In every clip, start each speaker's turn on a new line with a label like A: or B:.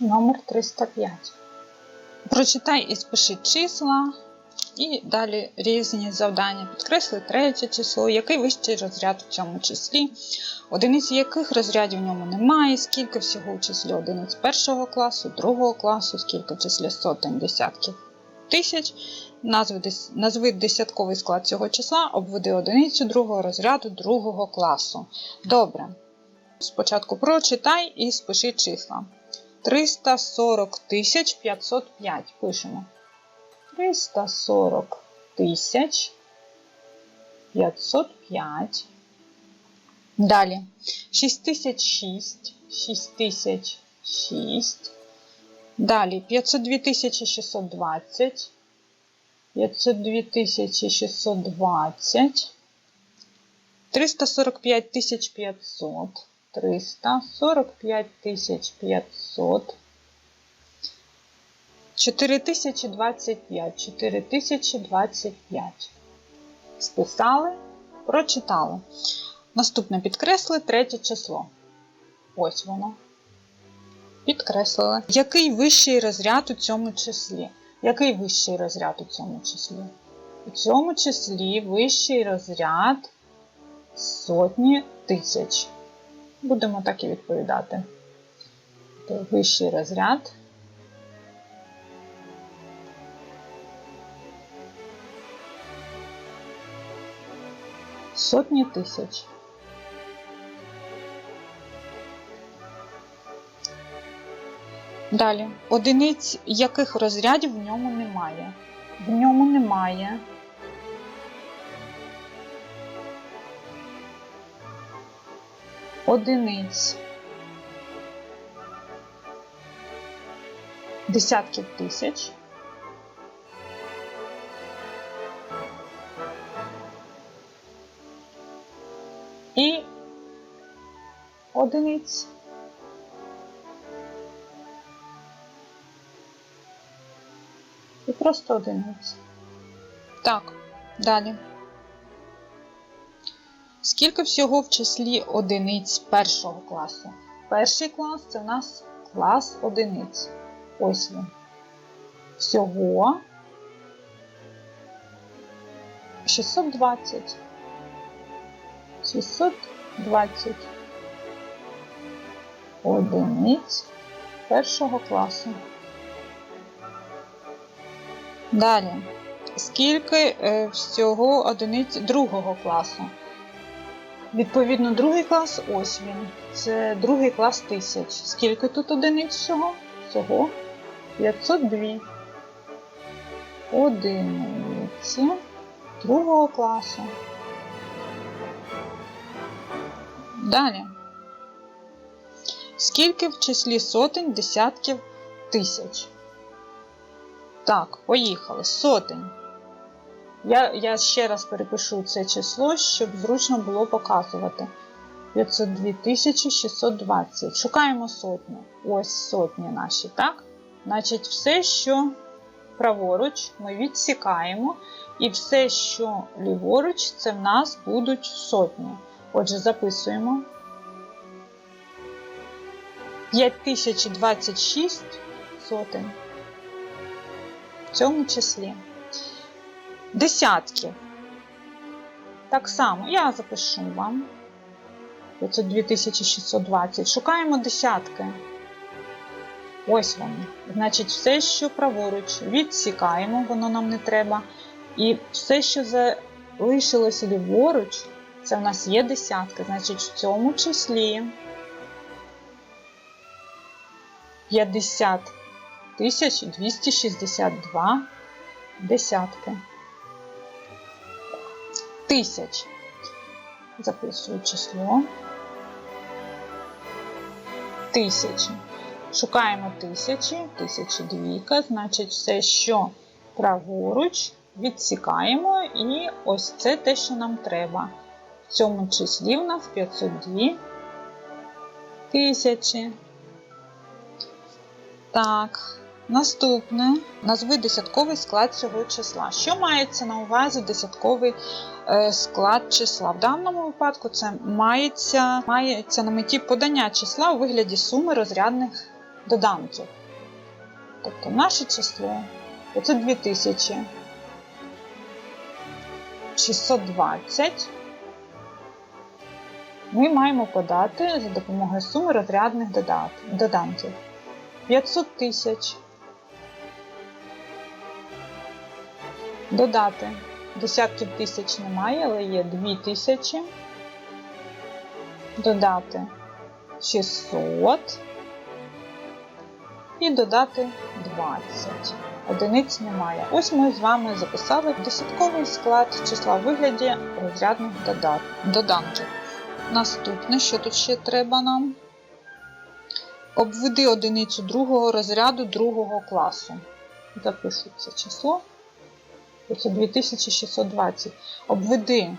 A: Номер 305. Прочитай і спиши числа. І далі різні завдання. Підкресли третє число, який вищий розряд у цьому числі, одиниць яких розрядів в ньому немає, скільки всього у числі одиниць першого класу, другого класу, скільки в числі сотень, десятків, тисяч. Назви десятковий склад цього числа, обведи одиницю другого розряду другого класу. Добре. Спочатку прочитай і спиши числа. 340 тисяч 505. Пишемо. 340 тисяч 505. Далі 6006, 6006. Далі 502 тисячі 620. 502 тисячі 620. 345 тисяч 500. 345 тисяч 500. 4025. 4025. Списали, прочитали. Наступне підкресли третє число. Ось воно. Підкреслили. Який вищий розряд у цьому числі? Який вищий розряд у цьому числі? У цьому числі вищий розряд сотні тисяч. Будемо так і відповідати. Вищий розряд Сотні тисяч. Далі. Одиниць яких розрядів в ньому немає. В ньому немає. Одиниць. Десятків тисяч. І одиниць. І просто одиниць. Так, далі. Скільки всього в числі одиниць першого класу? Перший клас це в нас клас одиниць. Ось він. Всього 620. 620 одиниць першого класу. Далі. Скільки е, всього одиниць другого класу? Відповідно, другий клас ось він. Це другий клас тисяч. Скільки тут одиниць всього? Всього 502 одиниці другого класу. Далі. Скільки в числі сотень, десятків, тисяч? Так, поїхали. Сотень. Я, я ще раз перепишу це число, щоб зручно було показувати. 502 620. Шукаємо сотню. Ось сотні наші, так? Значить, все, що праворуч, ми відсікаємо, і все, що ліворуч, це в нас будуть сотні. Отже, записуємо. 5026 сотень. В цьому числі. Десятки. Так само я запишу вам. 502 620. Шукаємо десятки. Ось вони. Значить, все, що праворуч, відсікаємо, воно нам не треба. І все, що залишилося ліворуч, це в нас є десятки. Значить, в цьому числі 50 262 десятки. Тисяч. Записую число. Тисячі. Шукаємо тисячі, тисячі двійка, значить все, що праворуч, відсікаємо, і ось це те, що нам треба. В цьому числі в нас 502 тисячі. Так, наступне. Назви десятковий склад цього числа. Що мається на увазі десятковий е, склад числа? В даному випадку це мається, мається на меті подання числа у вигляді суми розрядних доданків. Тобто наше число це 2620. Ми маємо подати за допомогою суми розрядних доданків. 500 тисяч. Додати. Десятків тисяч немає, але є 2 тисячі. Додати 600. І додати 20. Одиниць немає. Ось ми з вами записали десятковий склад числа в вигляді розрядних доданків. Наступне, що тут ще треба нам? Обведи одиницю другого розряду другого класу. Запишу це число. Це 2620. Обведи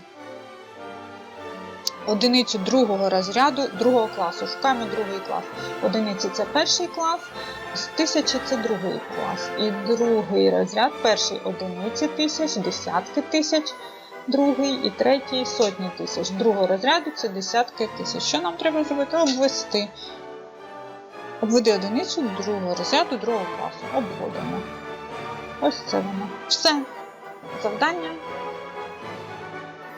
A: одиницю другого розряду другого класу. Шукаємо другий клас. Одиниці це перший клас, з тисячі це другий клас. І другий розряд, перший одиниці тисяч, десятки тисяч, другий і третій сотні тисяч. Другого розряду це десятки тисяч. Що нам треба зробити? Обвести. Обведи одиницю другого розряду другого класу. Обводимо. Ось це воно. Все. Завдання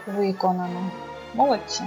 A: виконано. Молодці.